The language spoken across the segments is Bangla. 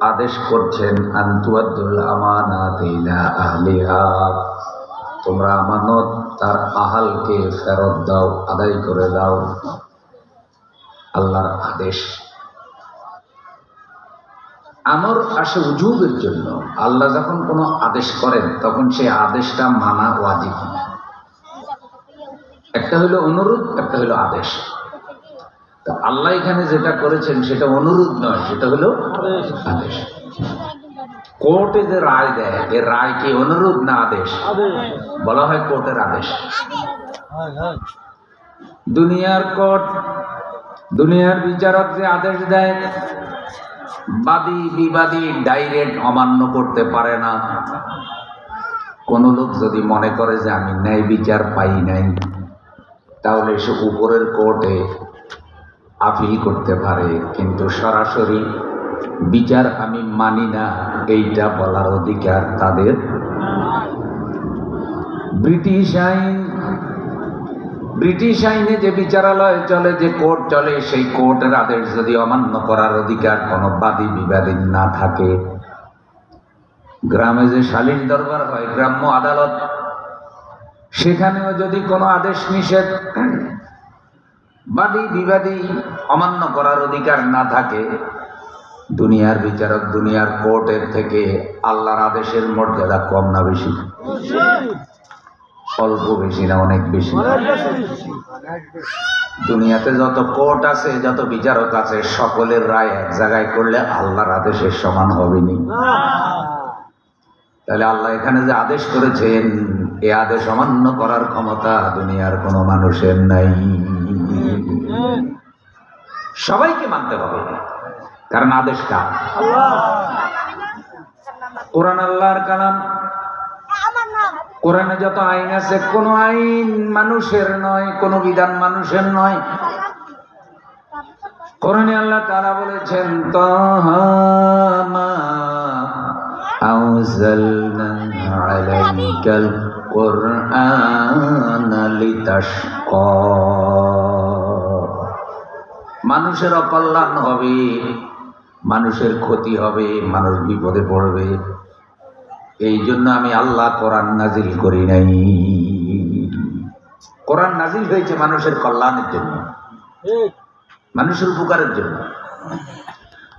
আদেশ করছেন, আন্তুয়াদ্দুল আমানাত আহলিহা। তোমরা আমানত তার আহালকে ফেরত দাও, আদায় করে দাও। আল্লাহর আদেশ। আমর আসে উজুবের জন্য। আল্লাহ যখন কোনো আদেশ করেন, তখন সেই আদেশটা মানা ওয়াজিব। একটা হলো অনুরোধ, একটা হলো আদেশ। তো আল্লাহ এখানে যেটা করেছেন সেটা অনুরোধ নয় সেটা হলো আদেশ। কোর্টে যে রায় দেয় এ রায় কি অনুরোধ না আদেশ? বলা হয় কোর্টের আদেশ। দুনিয়ার কোর্ট দুনিয়ার বিচারক যে আদেশ দেয় বাদী বিবাদী ডাইরেক্ট অমান্য করতে পারে না। কোন লোক যদি মনে করে যে আমি ন্যায় বিচার পাই নাই তাহলে সে উপরের কোর্টে আপিল করতে পারে, কিন্তু সরাসরি বিচার আমি মানি না, এইটা বলার অধিকার তাদের। ব্রিটিশ আইন, ব্রিটিশ আইনে যে বিচারালয় চলে, যে কোর্ট চলে, সেই কোর্টের আদেশ যদি অমান্য করার অধিকার কোনো বাদী বিবাদী না থাকে। গ্রামে যে শালীন দরবার হয়, গ্রাম্য আদালত, সেখানেও যদি কোনো আদেশ নিষেধ, বাদী বিবাদী অমান্য করার অধিকার না থাকে, দুনিয়ার বিচারক দুনিয়ার কোর্টের থেকে আল্লাহর আদেশের মর্যাদা কম না বেশি? অল্প বেশি না, অনেক বেশি দুনিয়াতে যত কোর্ট আছে, যত বিচারক আছে, সকলের রায় এক জায়গায় করলে আল্লাহর আদেশের সমান হবেনি। তাহলে আল্লাহ এখানে যে আদেশ করেছেন, এ আদেশ অমান্য করার ক্ষমতা দুনিয়ার কোনো মানুষের নাই। সবাইকে মানতে হবে কারণ আদেশ কার কোরআন আল্লাহর কালাম কোরআনে যত আইন আছে কোন আইন মানুষের নয় কোন বিধান মানুষের নয় কোরআনে আল্লাহ তারা বলেছেন তহামা أنزلنا عليك القرآن لتشقى মানুষের অকল্যাণ হবে, মানুষের ক্ষতি হবে, মানুষ বিপদে পড়বে। এই জন্য আমি আল্লাহ কোরআন নাজিল করি নাই। কোরআন নাজিল হয়েছে মানুষের কল্যাণের জন্য, মানুষের উপকারের জন্য।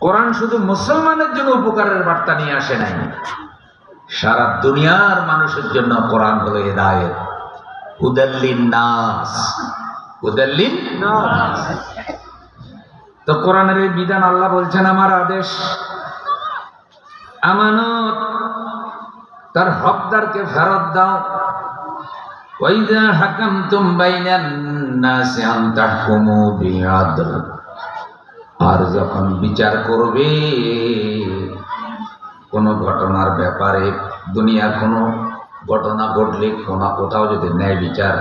কোরআন শুধু মুসলমানের জন্য উপকারের বার্তা নিয়ে আসে নাই। সারা দুনিয়ার মানুষের জন্য কোরআন হলো হেদায়েত। হুদাল্লিন নাস হুদাল্লিন নাস। তো কোরআনের এই বিধান আল্লাহ বলছেন, আমার আদেশ, আমানত তার হকদারকে ফেরত দাও। ওয়াইদা আন তাহকুমু আর যখন বিচার করবে, কোনো ঘটনার ব্যাপারে দুনিয়ার কোনো ঘটনা ঘটলে কোনো কোথাও যদি ন্যায় বিচার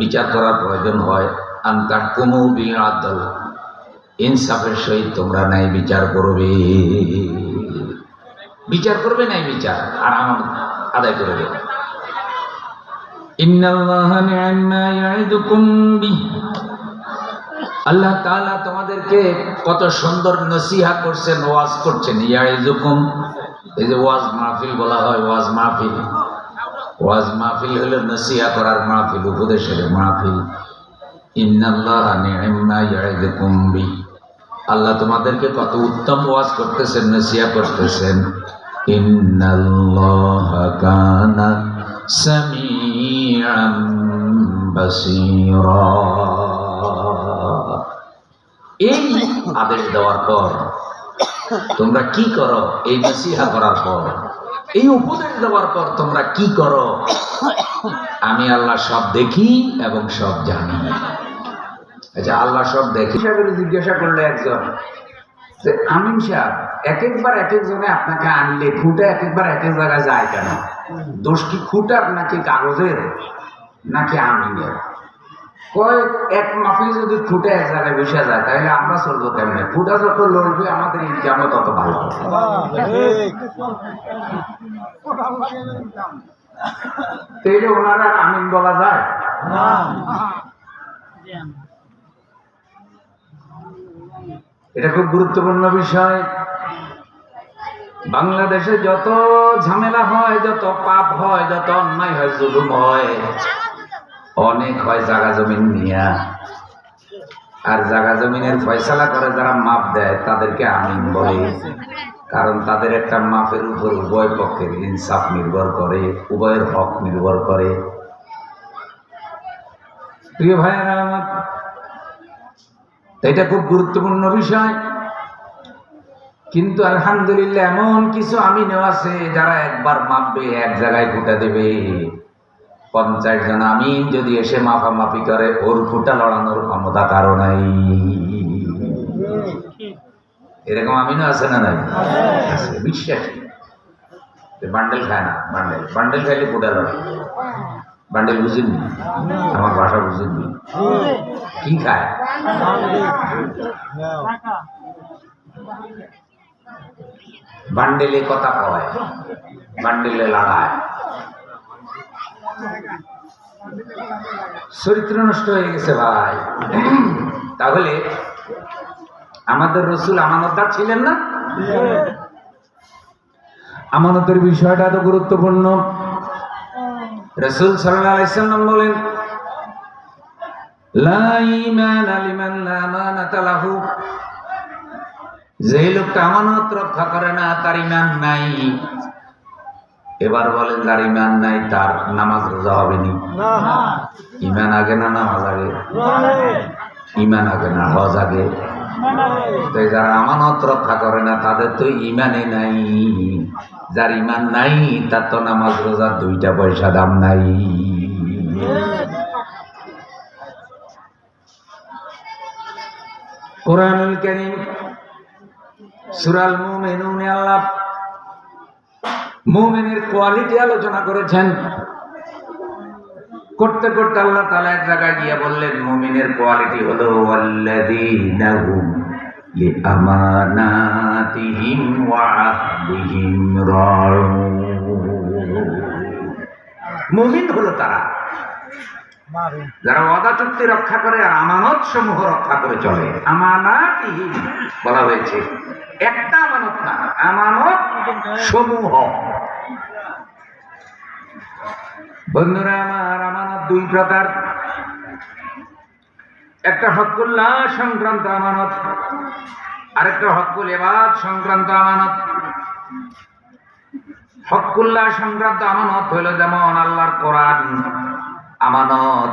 বিচার করার প্রয়োজন হয় আন্তার কুমু বিআদল। ইনসাফের সহিত তোমরা নাই বিচার করবে। বিচার করবে নাই বিচার, আর আমার আদায় করে দেবে ইন্নাল্লাহা নি'মা ইয়া'iদুকুম আল্লাহ তাআলা তোমাদেরকে কত সুন্দর নসিহা করছেন, ওয়াজ করছেন। ইয়াইজুকুম এই যে ওয়াজ মাহফিল বলা হয়, ওয়াজ মাহফিল। ওয়াজ মাহফিল হলো নসিহা করার মাহফিল, উপদেশের মাহফিল। ইন্নাল্লাহ নি'মা ইয়াইদুকুম বি আল্লাহ তোমাদেরকে কত উত্তম ওয়াজ করতেছেন, নসিহা করতেছেন। এই আদেশ দেওয়ার পর, তোমরা কি করো? এই নসিহা করার পর, এই উপদেশ দেওয়ার পর তোমরা কি করো? আমি আল্লাহ সব দেখি এবং সব জানি। আচ্ছা আল্লাহ সব দেখি। সাহেবের জিজ্ঞাসা করলে একজন আমিন সাহেব এক একবার এক একজনে আপনাকে আনলে খুঁটে এক একবার এক এক জায়গায় যায় কেন? দোষ কি খুঁটার নাকি কাগজের? নাকি আমিনের? কয়, এক মাফি যদি ফুটে এক জায়গায় বসে যায়, তাহলে আমরা চলবো কেমনে? ফুটা যত লড়বে, আমাদের ইনকামও তত ভালো ওনারা আমিন বলা যায়? এটা খুব গুরুত্বপূর্ণ বিষয়। বাংলাদেশে যত ঝামেলা হয়, যত পাপ হয়, যত অন্যায় হয়, জুলুম হয়, অনেক হয় জাগা জমিন নিয়া। আর জাগা জমিনের ফয়সালা করে যারা মাপ দেয়, তাদেরকে আমিন বলে। কারণ তাদের একটা মাপের উপর উভয় পক্ষের ইনসাফ নির্ভর করে, উভয়ের হক নির্ভর করে। প্রিয় ভাইয়েরা, আমার এটা খুব গুরুত্বপূর্ণ বিষয়। কিন্তু আলহামদুলিল্লাহ এমন কিছু আমিনও আছে যারা একবার মাপবে, এক জায়গায় ফুটা দেবে। পঞ্চাশ জন আমিন যদি এসে মাপামাপি করে, ওর ফুটা লড়ানোর ক্ষমতা কারও নাই। এরকম আমিনও আছে না নাই? আছে, বিশ্বাস। বান্ডেল খায় না, বান্ডেল। বান্ডেল খাইলে ফুটা লড়ে। বান্ডেল বুঝেননি? আমার ভাষা বুঝেননি। কি খায়? বান্ডেলে কথা কয়, বান্ডেলে লড়ায় চরিত্র নষ্ট হয়ে গেছে ভাই। তাহলে আমাদের রসুল আমানতদার ছিলেন না? আমানতের বিষয়টা তো গুরুত্বপূর্ণ। রসুল সাল্লাম বলেন যে লোকটা আমানত রক্ষা করে না তার ইমান নাই। এবার বলেন যার ইমান নাই তার নামাজ রোজা হবে নি। ইমান আগে না নামাজ আগে? ইমান আগে না হজ আগে? যারা আমানত রক্ষা করে না তাদের তো ইমানে নাই। যার ইমান নাই তার তো নামাজ রোজার দুইটা পয়সা দাম নাই। কোরআনুল কারীম, সুরাল মুমিনুনে আল্লাহ মুমিনের কোয়ালিটি আলোচনা করেছেন। করতে করতে আল্লাহ তাআলা এক জায়গায় গিয়ে বললেন, মুমিনের কোয়ালিটি হলো, ওয়াল্লাযীনা হুম লিআমানাতিহিম ওয়া আহদিহিম রাউন। মুমিন হলো তারা। যারা ওয়াদা চুক্তি রক্ষা করে আর আমানত সমূহ রক্ষা করে চলে, আমানাত বলা হয়েছে। একটা আমানত না, আমানত সমূহ। বন্ধুরা, আমার আমানত দুই প্রকার। একটা হকুল্লাহ সংক্রান্ত আমানত, আরেকটা হকুল এবাদ সংক্রান্ত আমানত। হকুল্লাহ সংক্রান্ত আমানত হইল যেমন আল্লাহর কোরআন আমানত।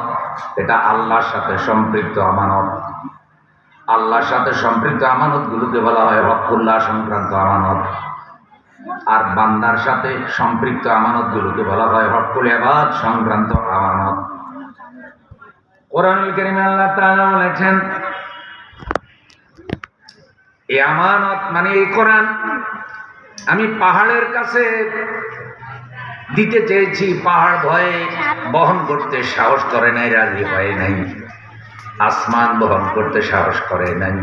এটা আল্লাহর সাথে সম্পৃক্ত আমানত। আল্লাহর সাথে সম্পৃক্ত আমানত গুলোকে বলা হয় হকুল্লাহ সংক্রান্ত আমানত। আর বান্দার সাথে সম্পৃক্ত আমানত গুলোকে বলা হয় হকুল এবাদ সংক্রান্ত আমানত। কোরআনুল কারীমে আল্লাহ বলেছেন এই আমানত মানে এই কোরআন, আমি পাহাড়ের কাছে দিতে চেয়েছি, পাহাড় ভয়ে বহন করতে সাহস করে নাই, রাজি হয় নাই। আসমান বহন করতে সাহস করে নাই,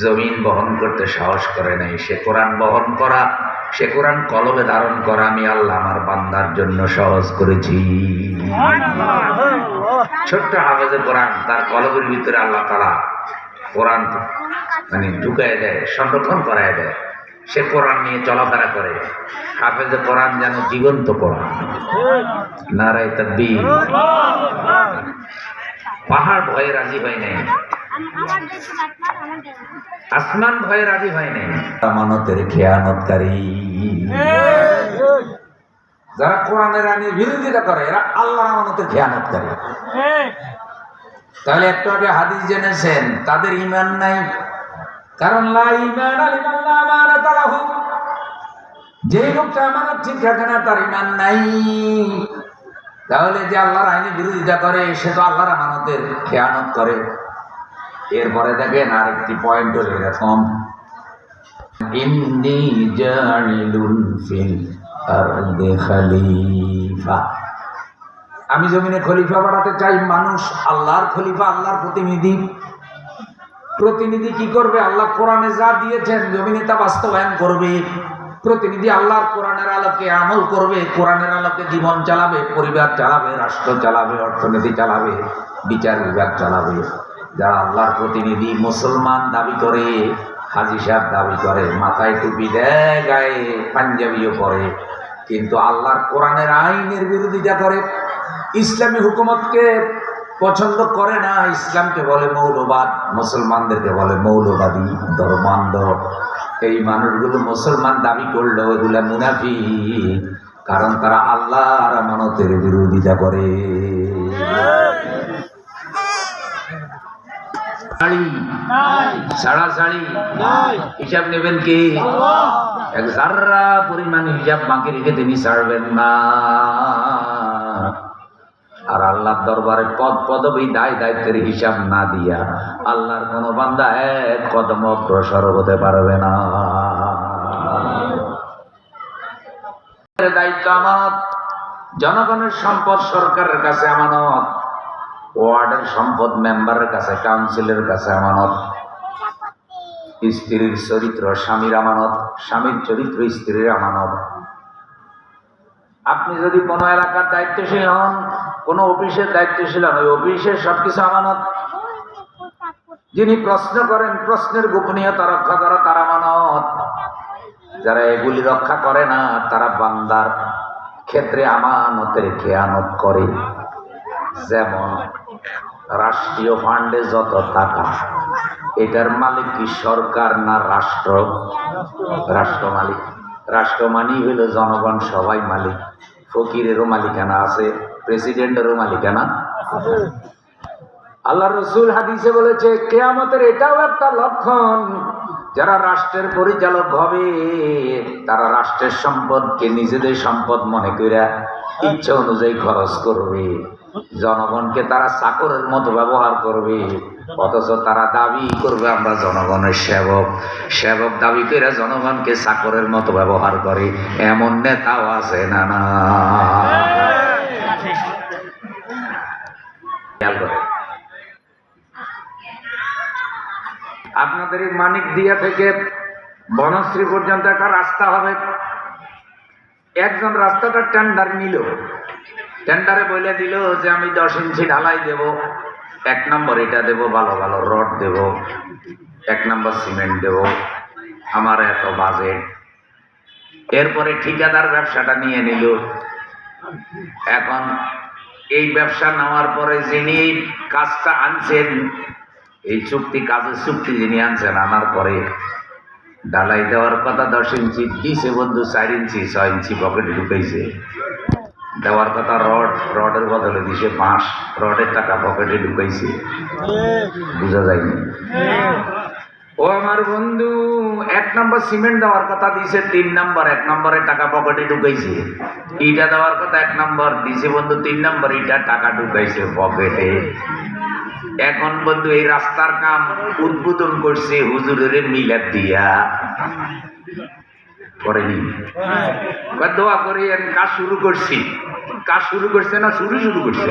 জমিন বহন করতে সাহস করে নাই। সে কোরআন বহন করা, সে কোরআন কলমে ধারণ করা আমি আল্লাহ আমার বান্দার জন্য সহজ করেছি। ছোট্ট হাফেজে কোরআন, তার কলবের ভিতরে আল্লাহ তারা কোরআন মানে ঢুকায় দেয়, সংরক্ষণ করায় দেয়। সে কোরআন নিয়ে চলাফেরা করে। হাফেজে কোরআন যেন জীবন্ত কোরআন। নারায় তাকবীর। পাহাড় ভয়ে রাজি হয় নাই। আসমান ভয়ে রাজি হয় নাই। আমানতের খেয়ানতকারী। যারা কোরআনের আইনে বিরোধিতা করে এরা আল্লাহর আমানতের খেয়ানতকারী। তাহলে একটু আগে হাদিস জেনেছেন তাদের ইমান নাই। কারণ যে লোকটা আমানত ঠিক রাখে না, তার ইমান নাই। তাহলে যে আল্লাহর আইনে বিরোধিতা করে, সে তো আল্লাহর আমানতের খেয়ানত করে। এরপরে দেখেন আরেকটি পয়েন্ট হলো এরকম। ইন্নি জাইলুন ফিল আরদি খলিফা। আমি জমিনে খলিফা বাড়াতে চাই, মানুষ আল্লাহর খলিফা, আল্লাহর প্রতিনিধি। প্রতিনিধি কি করবে? আল্লাহ কোরআনে যা দিয়েছেন জমিনে তা বাস্তবায়ন করবে। প্রতিনিধি আল্লাহর কোরআনের আলোকে আমল করবে, কোরআনের আলোকে জীবন চালাবে, পরিবার চালাবে, রাষ্ট্র চালাবে, অর্থনীতি চালাবে, বিচার বিভাগ চালাবে। যারা আল্লাহর প্রতিনিধি মুসলমান দাবি করে, হাজি সাহেব দাবি করে, মাথায় টুপি দেয়, গায়ে পাঞ্জাবিও পরে। কিন্তু আল্লাহর কোরআনের আইনের বিরোধিতা করে। ইসলামী হুকুমতকে পছন্দ করে না, ইসলামকে বলে মৌলবাদ, মুসলমানদেরকে বলে মৌলবাদী, ধর্মান্ধ। এই মানুষগুলো মুসলমান দাবি করল, এগুলা মুনাফি কারণ তারা আল্লাহর আমানতের বিরোধিতা করে। হিসাব নেবেন রেখে তিনি ছাড়বেন না। আর আল্লাহর দরবারে পদ পদবী দায় দায়িত্বের হিসাব না দিয়া আল্লাহর কোন বান্দা এক কদম অগ্রসর হতে পারবে না। দায়িত্ব আমানত জনগণের সম্পদ সরকারের কাছে আমানত, ওয়ার্ডের সম্পদ মেম্বারের কাছে, কাউন্সিলের কাছে আমানত, স্ত্রীর চরিত্র, স্বামীর আমানত, স্বামীর চরিত্র, স্ত্রীর আমানত। আপনি যদি কোনো এলাকার দায়িত্বশীল হন কোনো অফিসের দায়িত্বশীল ওই অফিসের সবকিছু আমানত। যিনি প্রশ্ন করেন, প্রশ্নের গোপনীয়তা রক্ষা করা, তার আমানত। যারা এগুলি রক্ষা করে না, তারা বান্দার ক্ষেত্রে আমানতের খেয়ানত করে। যেমন রাষ্ট্রীয় ফান্ডে যত টাকা, এটার মালিক কি সরকার না রাষ্ট্র? রাষ্ট্র মালিক। রাষ্ট্র মানি হইল জনগণ সবাই মালিক। ফকিরেরও মালিকানা আছে। প্রেসিডেন্টেরও মালিকানা আল্লাহ রসুল হাদিসে বলেছে কেয়ামতের এটাও একটা লক্ষণ। যারা রাষ্ট্রের পরিচালক হবে তারা রাষ্ট্রের সম্পদকে নিজেদের সম্পদ মনে করে ইচ্ছা অনুযায়ী খরচ করবে। জনগণকে তারা চাকরের মতো ব্যবহার করবে অথচ তারা দাবি করবে আমরা জনগণের সেবক। সেবক দাবি করে জনগণকে চাকরের মতো ব্যবহার করে। এমন নেতাও আছে না না? খেয়াল করে। আপনাদের এই মানিক দিয়া থেকে বনশ্রী পর্যন্ত একটা রাস্তা হবে। একজন রাস্তাটা টেন্ডার নিল। টেন্ডারে বলে দিল যে আমি দশ ইঞ্চি ঢালাই দেব, এক নম্বর এটা দেব, ভালো ভালো রড দেব, এক নম্বর সিমেন্ট দেব, আমার এত বাজেট। এরপরে ঠিকাদার ব্যবসাটা নিয়ে নিল। এখন এই ব্যবসা নেওয়ার পরে যিনি কাজটা আনছেন এই চুক্তি কাজের চুক্তি যিনি আনছেন আনার পরে ডালাই দেওয়ার কথা দশ ইঞ্চি দিছে বন্ধু চার ইঞ্চি ছয় ইঞ্চি পকেটে ঢুকাইছে। দেওয়ার কথা রড রডের বদলে দিছে বাঁশ রডের টাকা পকেটে ঢুকাইছে। বুঝা যায়নি? ও আমার বন্ধু, এক নম্বর সিমেন্ট দেওয়ার কথা দিছে তিন নম্বর, এক নম্বরে টাকা পকেটে ঢুকাইছে। ইটা দেওয়ার কথা এক নম্বর দিছে বন্ধু, তিন নম্বর ইটা টাকা ঢুকাইছে পকেটে। এখন বন্ধু, এই রাস্তার কাম উদ্বোধন করছে হুজুরের মিলাদ দিয়া। করেনি? দোয়া করে কাজ শুরু করছি। কাজ শুরু করছে না, শুরু শুরু করছে?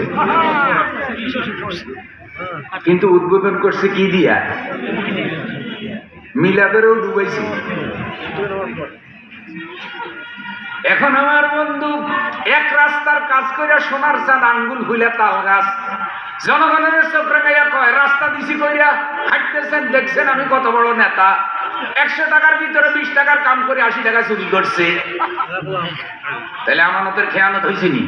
কিন্তু উদ্বোধন করছে কি দিয়া? মিলাদেরও ডুবাইছে এখন আমার বন্ধু এক রাস্তার কাজ করে সোনার চাঁদ আঙ্গুল হইলে তাল গাছ। জনগণের চোখ রাখাইয়া কয় রাস্তা দিছি কইরা হাঁটতেছেন দেখছেন আমি কত বড় নেতা। একশো টাকার ভিতরে বিশ টাকার কাম করে আশি টাকা চুরি করছে। তাহলে আমানতের খেয়ানত হয়েছে নি?